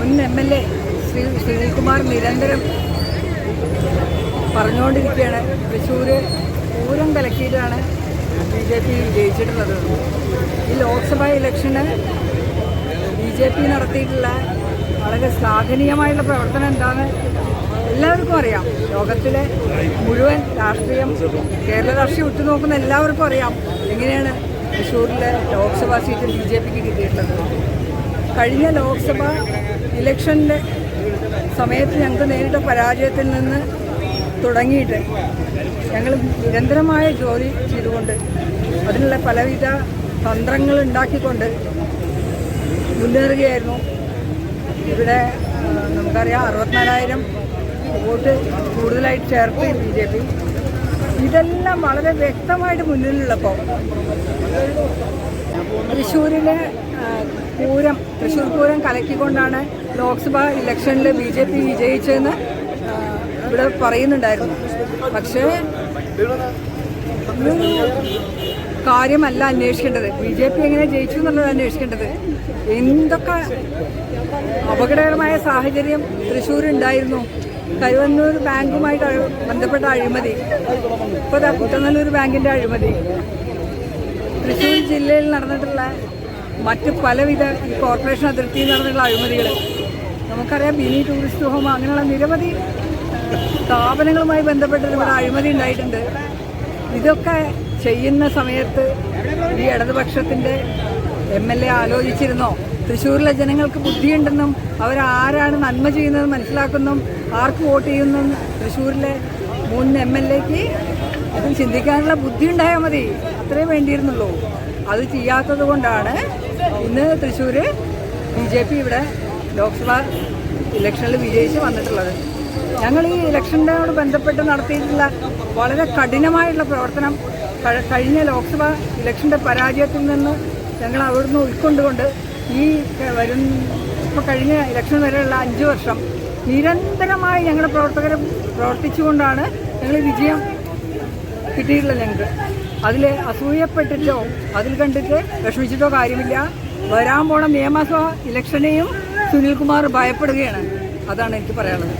മുൻ M L A Shri Sunilkumar നിരന്തരം പറഞ്ഞുകൊണ്ടിരിക്കുകയാണ്. തൃശ്ശൂർ പൂരം കലക്കിയിട്ടാണ് ബി ജെ പി ജയിച്ചിട്ടുള്ളത്. ഈ ലോക്സഭാ ഇലക്ഷന് ബി ജെ പി നടത്തിയിട്ടുള്ള വളരെ ശ്ലാഘനീയമായിട്ടുള്ള പ്രവർത്തനം എന്താണ് എല്ലാവർക്കും അറിയാം. ലോകത്തിലെ മുഴുവൻ രാഷ്ട്രീയം കേരള രാഷ്ട്രീയം ഉറ്റുനോക്കുന്ന എല്ലാവർക്കും അറിയാം എങ്ങനെയാണ് തൃശ്ശൂരിലെ ലോക്സഭാ സീറ്റ് ബി ജെ പിക്ക് കിട്ടിയിട്ടുള്ളത്. കഴിഞ്ഞ ലോക്സഭ ഇലക്ഷന്റെ സമയത്ത് ഞങ്ങൾക്ക് നേരിട്ട പരാജയത്തിൽ നിന്ന് തുടങ്ങിയിട്ട് ഞങ്ങൾ നിരന്തരമായ ജോലി ചെയ്തുകൊണ്ട് അതിനുള്ള പലവിധ തന്ത്രങ്ങൾ ഉണ്ടാക്കിക്കൊണ്ട് മുന്നേറുകയായിരുന്നു. ഇവിടെ നമുക്കറിയാം അറുപത്തിനാലായിരം വോട്ട് കൂടുതലായിട്ട് ചേർത്ത് ബി ജെ പി. ഇതെല്ലാം വളരെ വ്യക്തമായിട്ട് മുന്നിലുള്ളപ്പോൾ തൃശ്ശൂരിലെ പൂരം തൃശ്ശൂർ പൂരം കലക്കിക്കൊണ്ടാണ് ലോക്സഭാ ഇലക്ഷനിൽ ബി ജെ പി വിജയിച്ചതെന്ന് ഇവിടെ പറയുന്നുണ്ടായിരുന്നു. പക്ഷേ കാര്യമല്ല അന്വേഷിക്കേണ്ടത്. ബി ജെ പി എങ്ങനെ ജയിച്ചു എന്നുള്ളത് അന്വേഷിക്കേണ്ടത്. എന്തൊക്കെ അപകടകരമായ സാഹചര്യം തൃശ്ശൂരുണ്ടായിരുന്നു. കരുവന്നൂർ ബാങ്കുമായിട്ട് ബന്ധപ്പെട്ട അഴിമതി. ഇപ്പോൾ കുട്ടനല്ലൂർ ബാങ്കിന്റെ അഴിമതി. തൃശ്ശൂർ ജില്ലയിൽ നടന്നിട്ടുള്ള മറ്റ് പലവിധ ഈ കോർപ്പറേഷൻ അതിർത്തിയിൽ നടന്നിട്ടുള്ള അഴിമതികൾ. നമുക്കറിയാം മിനി ടൂറിസ്റ്റ് ഹോം അങ്ങനെയുള്ള നിരവധി സ്ഥാപനങ്ങളുമായി ബന്ധപ്പെട്ട് ഇവിടെ അഴിമതി ഉണ്ടായിട്ടുണ്ട്. ഇതൊക്കെ ചെയ്യുന്ന സമയത്ത് ഈ ഇടതുപക്ഷത്തിന്റെ എം എൽ എ ആലോചിച്ചിരുന്നോ? തൃശ്ശൂരിലെ ജനങ്ങൾക്ക് ബുദ്ധിയുണ്ടെന്നും അവരാരാണ് നന്മ ചെയ്യുന്നതെന്ന് മനസ്സിലാക്കുന്നതും ആർക്ക് വോട്ട് ചെയ്യുന്നതും തൃശ്ശൂരിലെ മൂന്ന് എം എൽ എക്ക് അത് ചിന്തിക്കാനുള്ള ബുദ്ധി ഉണ്ടായാൽ മതി. അത്രേ വേണ്ടിയിരുന്നുള്ളൂ. അത് ചെയ്യാത്തത് കൊണ്ടാണ് ഇന്ന് തൃശ്ശൂർ ബി ജെ പി ഇവിടെ ലോക്സഭാ ഇലക്ഷനിൽ വിജയിച്ച് വന്നിട്ടുള്ളത്. ഞങ്ങൾ ഈ ഇലക്ഷനോട് ബന്ധപ്പെട്ട് നടത്തിയിട്ടുള്ള വളരെ കഠിനമായിട്ടുള്ള പ്രവർത്തനം കഴിഞ്ഞ ലോക്സഭാ ഇലക്ഷന്റെ പരാജയത്തിൽ നിന്ന് ഞങ്ങൾ അവിടുന്ന് ഉൾക്കൊണ്ടുകൊണ്ട് ഈ വരും ഇപ്പോൾ കഴിഞ്ഞ ഇലക്ഷൻ വരെയുള്ള അഞ്ച് വർഷം നിരന്തരമായി ഞങ്ങളുടെ പ്രവർത്തകർ പ്രവർത്തിച്ചുകൊണ്ടാണ് ഞങ്ങൾ വിജയം കിട്ടിയിട്ടുള്ളത് ഞങ്ങൾക്ക്. അതിൽ അസൂയപ്പെട്ടിട്ടോ അതിൽ കണ്ടിട്ട് വിഷമിച്ചിട്ടോ കാര്യമില്ല. വരാൻ പോണ നിയമസഭാ ഇലക്ഷനെയും സുനിൽകുമാർ ഭയപ്പെടുകയാണ്. അതാണ് എനിക്ക് പറയാനുള്ളത്.